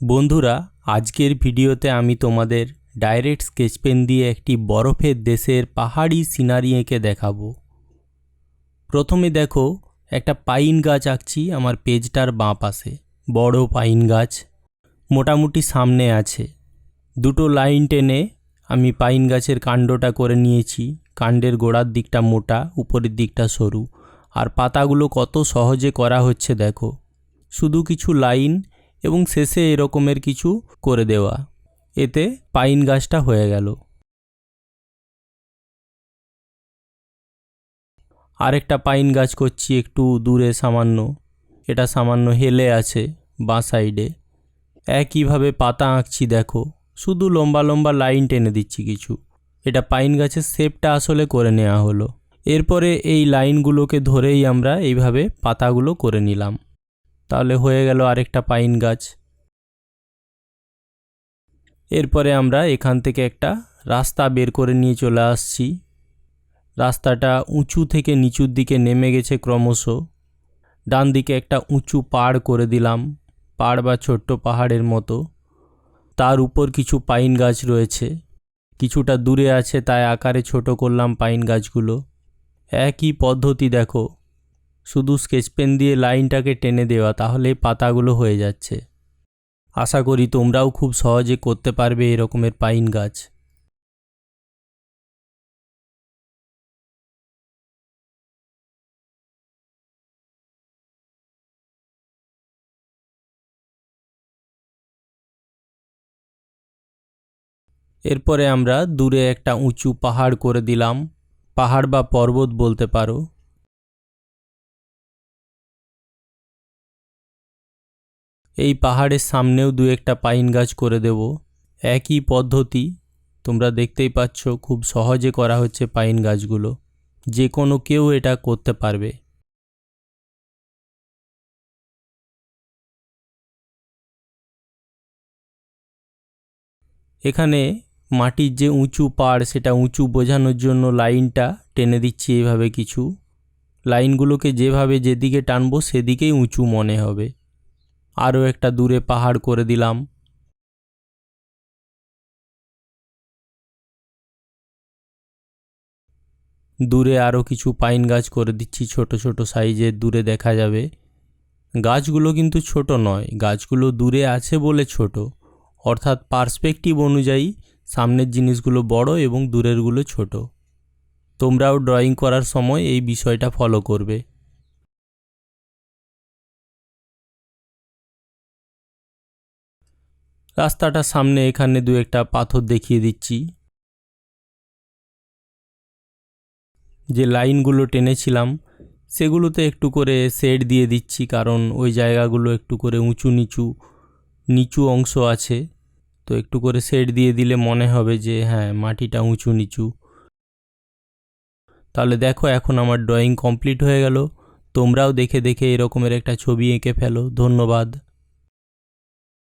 বন্ধুরা, আজকের ভিডিওতে আমি তোমাদের ডাইরেক্ট স্কেচ পেন দিয়ে একটি বরফের দেশের পাহাড়ি সিনারি এঁকে দেখাবো। প্রথমে দেখো, একটা পাইন গাছ আঁকছি আমার পেজটার বাঁ পাশে। বড় পাইন গাছ, মোটামুটি সামনে আছে। দুটো লাইন টেনে আমি পাইন গাছের কাণ্ডটা করে নিয়েছি। কাণ্ডের গোড়ার দিকটা মোটা, উপরের দিকটা সরু। আর পাতাগুলো কত সহজে করা হচ্ছে দেখো। শুধু কিছু লাইন এবং শেষে এরকমের কিছু করে দেওয়া। এতে পাইন গাছটা হয়ে গেল। আরেকটা পাইন গাছ করছি একটু দূরে সামান্য। এটা সামান্য হেলে আছে বাঁ সাইডে। একইভাবে পাতা আঁকছি দেখো। শুধু লম্বা লম্বা লাইন টেনে দিচ্ছি কিছু। এটা পাইন গাছের শেপটা আসলে করে নেওয়া হলো। এরপরে এই লাইনগুলোকে ধরেই আমরা এইভাবে পাতাগুলো করে নিলাম। তাহলে হয়ে গেল আরেকটা পাইন গাছ। এরপরে আমরা এখান থেকে একটা রাস্তা বের করে নিয়ে চলে আসছি। রাস্তাটা উঁচু থেকে নিচুর দিকে নেমে গেছে ক্রমশ। ডান দিকে একটা উঁচু পাড় করে দিলাম, পাড় বা ছোট্ট পাহাড়ের মতো। তার উপর কিছু পাইন গাছ রয়েছে। কিছুটা দূরে আছে, তাই আকারে ছোট করলাম পাইন গাছগুলো। একই পদ্ধতি দেখো। শুধু স্কেচ পেন দিয়ে লাইনটাকে টেনে দেওয়া তাহলে পাতাগুলো হয়ে যাচ্ছে। আশা করি তোমরাও খুব সহজে করতে পারবে এরকমের পাইন গাছ। এরপরে আমরা দূরে একটা উঁচু পাহাড় করে দিলাম। পাহাড় বা পর্বত বলতে পারো। এই পাহাড়ের সামনেও দু একটা পাইন গাছ করে দেব। একই পদ্ধতি তোমরা দেখতেই পাচ্ছ, খুব সহজে করা হচ্ছে পাইন গাছগুলো। যে কোনো কেউ এটা করতে পারবে। এখানে মাটির যে উঁচু পাড়, সেটা উঁচু বোঝানোর জন্য লাইনটা টেনে দিচ্ছি এইভাবে কিছু। লাইনগুলোকে যেভাবে যেদিকে টানবো, সেদিকেই উঁচু মনে হবে। আরও একটা দূরে পাহাড় করে দিলাম। দূরে আরও কিছু পাইন গাছ করে দিচ্ছি, ছোট ছোট সাইজের, দূরে দেখা যাবে। গাছগুলো কিন্তু ছোট নয়, গাছগুলো দূরে আছে বলে ছোট। অর্থাৎ পার্সপেক্টিভ অনুযায়ী সামনের জিনিসগুলো বড় এবং দূরেরগুলো ছোট। তোমরাও ড্রয়িং করার সময় এই বিষয়টা ফলো করবে। রাস্তাটার সামনে এখানে দু একটা পাথর দেখিয়ে দিচ্ছি। যে লাইনগুলো টেনেছিলাম, সেগুলোতে একটু করে শেড দিয়ে দিচ্ছি, কারণ ওই জায়গাগুলো একটু করে উঁচু নিচু নিচু অংশ আছে। তো একটু করে শেড দিয়ে দিলে মনে হবে যে হ্যাঁ মাটিটা উঁচু নিচু। তাহলে দেখো, এখন আমার ড্রয়িং কমপ্লিট হয়ে গেল। তোমরাও দেখে দেখে এরকমের একটা ছবি এঁকে ফেলো। ধন্যবাদ।